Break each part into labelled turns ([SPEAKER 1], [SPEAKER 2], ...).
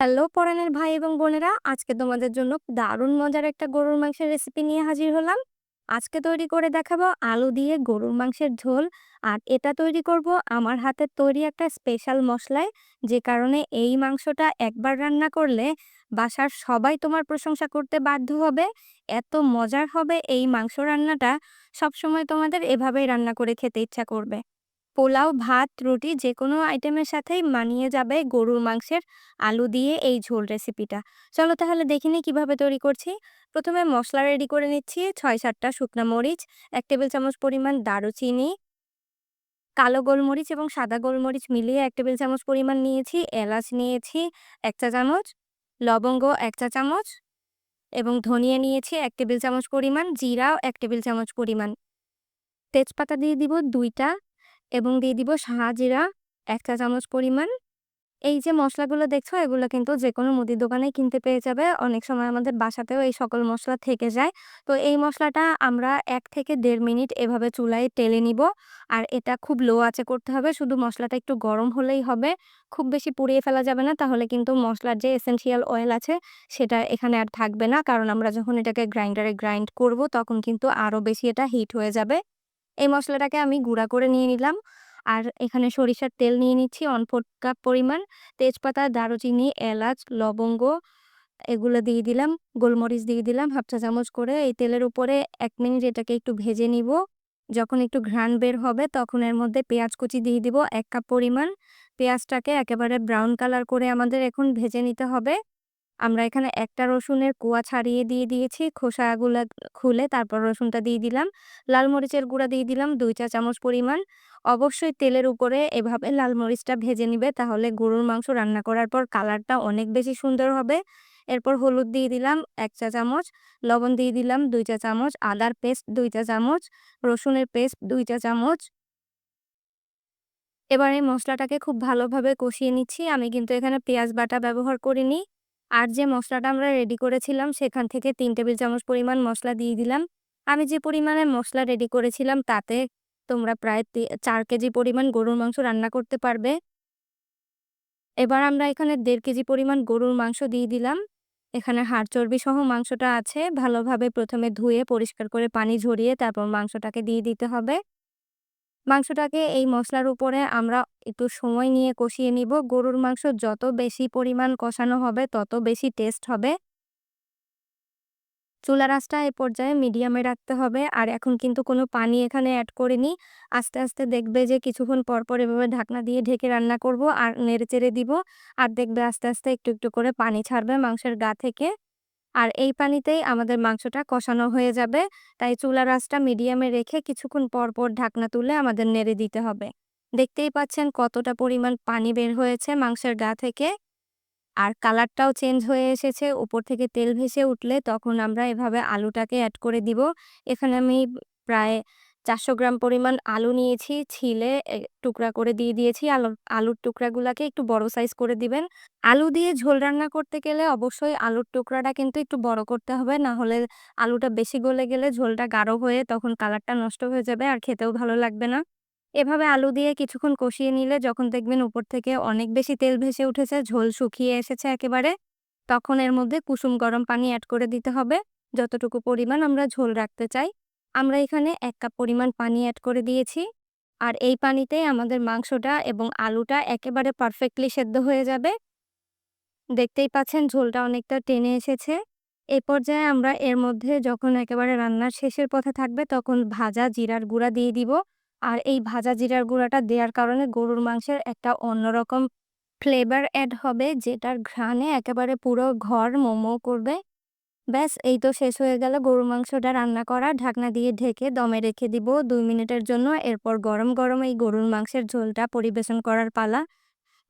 [SPEAKER 1] Hello পরাণের ভাই এবং বোনেরা, আজকে তোমাদের জন্য দারুণ মজার একটা গরুর মাংসের রেসিপি নিয়ে হাজির হলাম। আজকে তৈরি করে দেখাবো আলু দিয়ে গরুর মাংসের ঝোল, আর এটা তৈরি করব আমার হাতের তৈরি একটা স্পেশাল মশলায়, যে কারণে এই মাংসটা একবার রান্না করলে বাসার সবাই তোমার প্রশংসা করতে বাধ্য হবে। এত মজার হবে এই মাংস রান্নাটা, সবসময় তোমাদের এভাবেই রান্না করে খেতে ইচ্ছা করবে। পোলাও, ভাত, রুটি যে কোনো আইটেমের সাথেই মানিয়ে যাবে গরুর মাংসের আলু দিয়ে এই ঝোল রেসিপিটা। চলো তাহলে দেখে নিই কীভাবে তৈরি করছি। প্রথমে মশলা রেডি করে নিচ্ছি ছয় সাতটা শুকনো মরিচ, এক টেবিল চামচ পরিমাণ দারুচিনি, কালো গোলমরিচ এবং সাদা গোলমরিচ মিলিয়ে এক টেবিল চামচ পরিমাণ নিয়েছি, এলাচ নিয়েছি এক চা চামচ, লবঙ্গ এক চা চামচ এবং ধনিয়া নিয়েছি এক টেবিল চামচ পরিমাণ, জিরাও এক টেবিল চামচ পরিমাণ। তেজপাতা দিয়ে দিব দুইটা এবং দিয়ে দিব সাহাজিরা এক চা চামচ পরিমাণ। এই যে মশলাগুলো দেখছ, এগুলো কিন্তু যে কোনো মুদির দোকানে কিনতে পেয়ে যাবে। অনেক সময় আমাদের বাসাতেও এই সকল মশলা থেকে যায়। তো এই মশলাটা আমরা এক থেকে দেড় মিনিট এভাবে চুলায় টেলে নিব। আর এটা খুব লো আঁচে করতে হবে, শুধু মশলাটা একটু গরম হলেই হবে। খুব বেশি পুড়িয়ে ফেলা যাবে না, তাহলে কিন্তু মশলার যে এসেন্সিয়াল অয়েল আছে, সেটা এখানে আর থাকবে না। কারণ আমরা যখন এটাকে গ্রাইন্ডারে গ্রাইন্ড করব, তখন কিন্তু আরও বেশি এটা হিট হয়ে যাবে। এই মশলাটাকে আমি গুঁড়া করে নিয়ে নিলাম। আর এখানে সরিষার তেল নিয়ে নিচ্ছি ফোর কাপ পরিমাণ। তেজপাতা, দারুচিনি, এলাচ, লবঙ্গ, এগুলো দিয়ে দিলাম, গোলমরিচ দিয়ে দিলাম হাফ চা চামচ করে। এই তেলের উপরে এক মিনিট এটাকে একটু ভেজে নিব। যখন একটু ঘ্রাণ বের হবে তখন এর মধ্যে পেঁয়াজ কুচি দিয়ে দিব এক কাপ পরিমাণ। পেঁয়াজটাকে একেবারে ব্রাউন কালার করে আমাদের এখন ভেজে নিতে হবে। আমরা এখানে একটা রসুনের কুয়া ছাড়িয়ে দিয়ে দিয়েছি। খোসাগুলো খুলে তারপর রসুনটা দিয়ে দিলাম। লাল মরিচের গুঁড়া দিয়ে দিলাম দুই চা চামচ পরিমাণ। অবশ্যই তেলের উপরে এভাবে লাল মরিচটা ভেজে নিবে তাহলে গরুর মাংস রান্না করার পর কালারটা অনেক বেশি সুন্দর হবে। এরপর হলুদ দিয়ে দিলাম এক চা চামচ, লবণ দিয়ে দিলাম দুই চা চামচ, আদার পেস্ট দুই চা চামচ, রসুনের পেস্ট দুই চা চামচ। এবার এই মশলাটাকে খুব ভালোভাবে কষিয়ে নিচ্ছি। আমি কিন্তু এখানে পেঁয়াজ বাটা ব্যবহার করিনি। আর যে মশলাটা আমরা রেডি করেছিলাম, সেখান থেকে তিন টেবিল চামচ পরিমাণ মশলা দিয়ে দিলাম। আমি যে পরিমাণে মশলা রেডি করেছিলাম, তাতে তোমরা প্রায় চার কেজি পরিমাণ গরুর মাংস রান্না করতে পারবে। এবার আমরা এখানে দেড় কেজি পরিমাণ গরুর মাংস দিয়ে দিলাম। এখানে হাড় চর্বি সহ মাংসটা আছে। ভালোভাবে প্রথমে ধুয়ে পরিষ্কার করে পানি ঝরিয়ে তারপর মাংসটাকে দিয়ে দিতে হবে। মাংসটাকে এই মশলার উপরে আমরা একটু সময় নিয়ে কষিয়ে নিব। গরুর মাংস যত বেশি পরিমাণ কষানো হবে, তত বেশি টেস্ট হবে। চুলা আঁচটা এ পর্যায়ে মিডিয়ামে রাখতে হবে। আর এখন কিন্তু কোনো পানি এখানে অ্যাড করিনি। আস্তে আস্তে দেখবে যে কিছুক্ষণ পর পর এভাবে ঢাকনা দিয়ে ঢেকে রান্না করব আর নেড়ে চেড়ে দিব। আর দেখবে আস্তে আস্তে একটু একটু করে পানি ছাড়বে মাংসের গা থেকে। আর এই পানিতেই আমাদের মাংসটা কষানো হয়ে যাবে। তাই চুলা আঁচটা মিডিয়ামে রেখে কিছুক্ষণ পর পর ঢাকনা তুলে আমাদের নেড়ে দিতে হবে। দেখতেই পাচ্ছেন কতটা পরিমাণ পানি বের হয়েছে মাংসের গা থেকে। আর কালারটাও চেঞ্জ হয়ে এসেছে। উপর থেকে তেল ভেসে উঠলে তখন আমরা এভাবে আলুটাকে অ্যাড করে দিব। এখানে আমি প্রায় চারশো গ্রাম পরিমাণ আলু নিয়েছি, ছিলে টুকরা করে দিয়ে দিয়েছি। আলু, আলুর টুকরাগুলাকে একটু বড় সাইজ করে দিবেন। আলু দিয়ে ঝোল রান্না করতে গেলে অবশ্যই আলুর টুকরাটা কিন্তু একটু বড় করতে হবে। না হলে আলুটা বেশি গলে গেলে ঝোলটা গাঢ় হয়ে তখন কালারটা নষ্ট হয়ে যাবে আর খেতেও ভালো লাগবে না। এভাবে আলু দিয়ে কিছুক্ষণ কষিয়ে নিলে যখন দেখবেন উপর থেকে অনেক বেশি তেল ভেসে উঠেছে, ঝোল শুকিয়ে এসেছে একেবারে, তখন এর মধ্যে কুসুম গরম পানি অ্যাড করে দিতে হবে। যতটুকু পরিমাণ আমরা ঝোল রাখতে চাই। আমরা এখানে এক কাপ পরিমাণ পানি অ্যাড করে দিয়েছি। আর এই পানিতেই আমাদের মাংসটা এবং আলুটা একেবারে পারফেক্টলি সেদ্ধ হয়ে যাবে। দেখতেই পাচ্ছেন ঝোলটা অনেকটা টেনে এসেছে। এই পর্যায়ে আমরা এর মধ্যে যখন একেবারে রান্নার শেষের পথে থাকবে তখন ভাজা জিরার গুঁড়া দিয়ে দিব। আর এই ভাজা জিরার গুঁড়াটা দেওয়ার কারণে গরুর মাংসের একটা অন্যরকম ফ্লেভার অ্যাড হবে যেটার ঘ্রাণে একেবারে পুরো ঘর মোমো করবে। ব্যাস, এই তো শেষ হয়ে গেল। গরুর মাংসটা রান্না করা, ঢাকনা দিয়ে ঢেকে দমে রেখে দিব দুই মিনিটের জন্য। এরপর গরম গরম এই গরুর মাংসের ঝোলটা পরিবেশন করার পালা।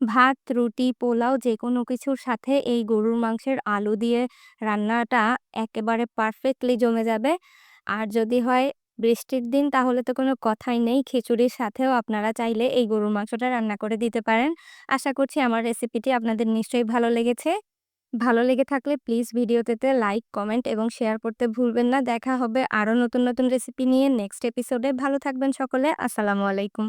[SPEAKER 1] ভাত, রুটি, পোলাও যে কোনো কিছুর সাথে এই গরুর মাংসের আলু দিয়ে রান্নাটা একেবারে পারফেক্টলি জমে যাবে। আর যদি হয় বৃষ্টির দিন, তাহলে তো কোনো কথাই নেই। খিচুড়ির সাথেও আপনারা চাইলে এই গরুর মাংসটা রান্না করে দিতে পারেন। আশা করছি আমার রেসিপিটি আপনাদের নিশ্চয়ই ভালো লেগেছে। ভালো লেগে থাকলে প্লিজ ভিডিওতে লাইক, কমেন্ট এবং শেয়ার করতে ভুলবেন না। দেখা হবে আরও নতুন নতুন রেসিপি নিয়ে নেক্সট এপিসোডে। ভালো থাকবেন সকলে। আসসালামু আলাইকুম।